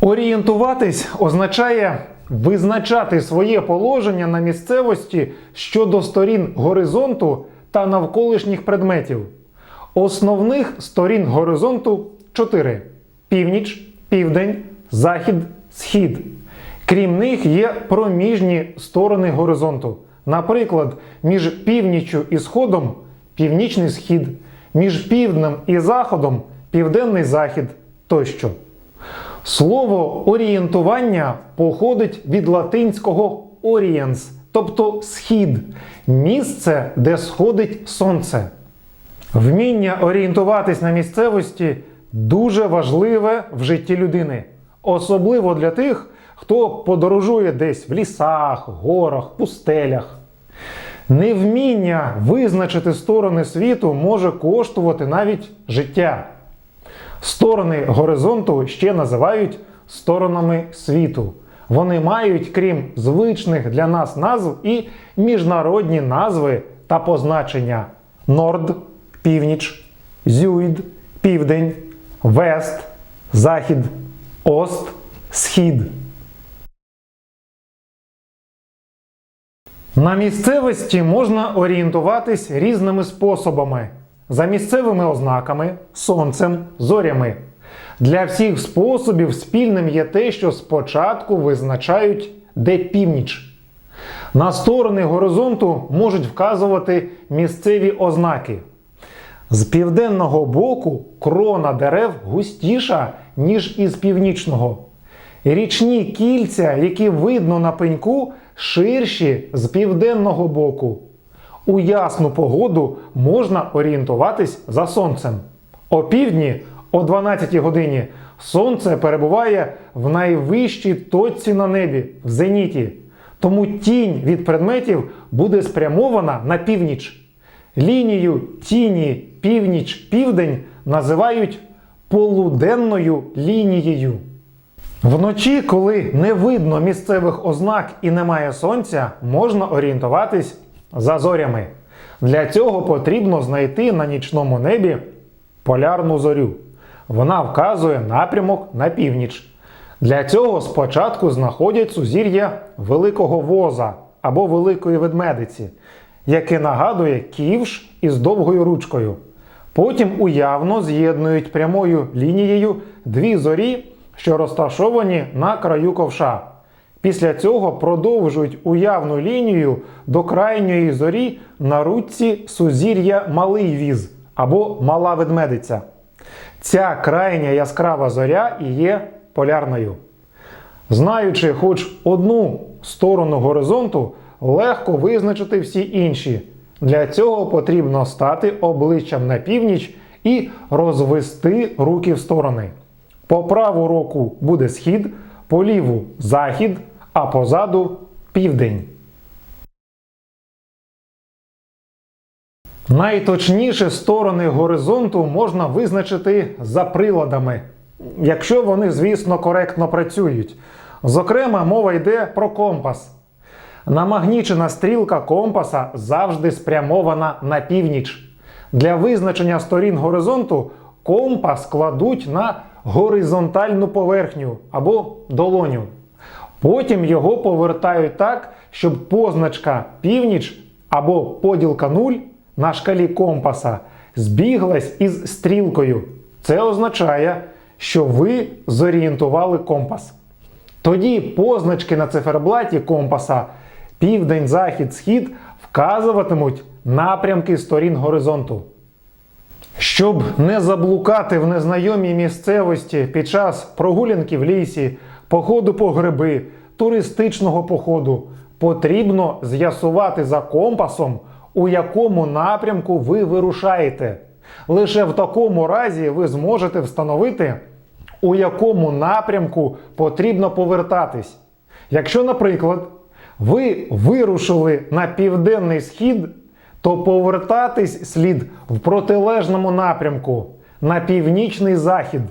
Орієнтуватись означає визначати своє положення на місцевості щодо сторін горизонту та навколишніх предметів. Основних сторін горизонту чотири: північ, південь, захід, схід. Крім них є проміжні сторони горизонту. Наприклад, між північчю і сходом північний схід, між півднем і заходом південний захід тощо. Слово орієнтування походить від латинського орієнс, тобто схід, місце, де сходить сонце. Вміння орієнтуватись на місцевості дуже важливе в житті людини, особливо для тих, хто подорожує десь в лісах, горах, пустелях. Невміння визначити сторони світу може коштувати навіть життя. Сторони горизонту ще називають сторонами світу. Вони мають, крім звичних для нас назв, і міжнародні назви та позначення: Норд, північ, Зюйд, південь, Вест, Захід, Ост, Схід. На місцевості можна орієнтуватись різними способами: за місцевими ознаками, сонцем, зорями. Для всіх способів спільним є те, що спочатку визначають, де північ. На сторони горизонту можуть вказувати місцеві ознаки. З південного боку крона дерев густіша, ніж із північного. Річні кільця, які видно на пеньку, ширші з південного боку. У ясну погоду можна орієнтуватись за сонцем. О півдні, о 12 годині, сонце перебуває в найвищій точці на небі, в зеніті. Тому тінь від предметів буде спрямована на північ. Лінію тіні північ-південь називають полуденною лінією. Вночі, коли не видно місцевих ознак і немає сонця, можна орієнтуватись за зорями. Для цього потрібно знайти на нічному небі полярну зорю. Вона вказує напрямок на північ. Для цього спочатку знаходять сузір'я Великого Воза або Великої Ведмедиці, яке нагадує ківш із довгою ручкою. Потім уявно з'єднують прямою лінією дві зорі, що розташовані на краю ковша. Після цього продовжують уявну лінію до крайньої зорі на ручці сузір'я Малий Віз або Мала Ведмедиця. Ця крайня яскрава зоря і є полярною. Знаючи хоч одну сторону горизонту, легко визначити всі інші. Для цього потрібно стати обличчям на північ і розвести руки в сторони. По праву руку буде схід, по ліву захід, а позаду південь. Найточніше сторони горизонту можна визначити за приладами, якщо вони, звісно, коректно працюють. Зокрема, мова йде про компас. Намагнічена стрілка компаса завжди спрямована на північ. Для визначення сторін горизонту компас кладуть на горизонтальну поверхню або долоню. Потім його повертають так, щоб позначка північ або поділка 0 на шкалі компаса збіглась із стрілкою. Це означає, що ви зорієнтували компас. Тоді позначки на циферблаті компаса південь, захід, схід вказуватимуть напрямки сторін горизонту. Щоб не заблукати в незнайомій місцевості під час прогулянки в лісі, походу по гриби, туристичного походу, потрібно з'ясувати за компасом, у якому напрямку ви вирушаєте. Лише в такому разі ви зможете встановити, у якому напрямку потрібно повертатись. Якщо, наприклад, ви вирушили на південний схід, то повертатись слід в протилежному напрямку на північний захід.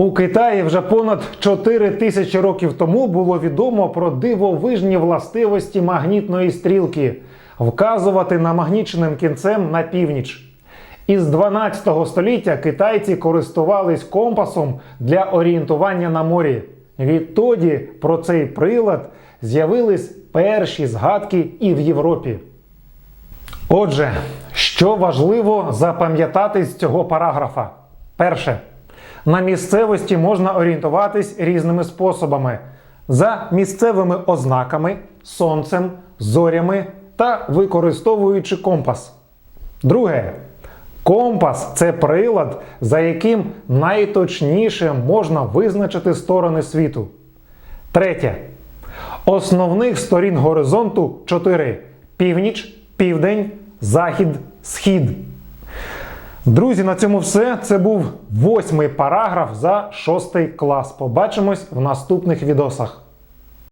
У Китаї вже понад 4 тисячі років тому було відомо про дивовижні властивості магнітної стрілки вказувати намагніченим кінцем на північ. Із 12 століття китайці користувались компасом для орієнтування на морі. Відтоді про цей прилад з'явились перші згадки і в Європі. Отже, що важливо запам'ятати з цього параграфа? Перше. На місцевості можна орієнтуватись різними способами: за місцевими ознаками, сонцем, зорями та використовуючи компас. Друге. Компас це прилад, за яким найточніше можна визначити сторони світу. Третє. Основних сторін горизонту 4: північ, південь, захід, схід. Друзі, на цьому все. Це був восьмий параграф за шостий клас. Побачимось в наступних відосах.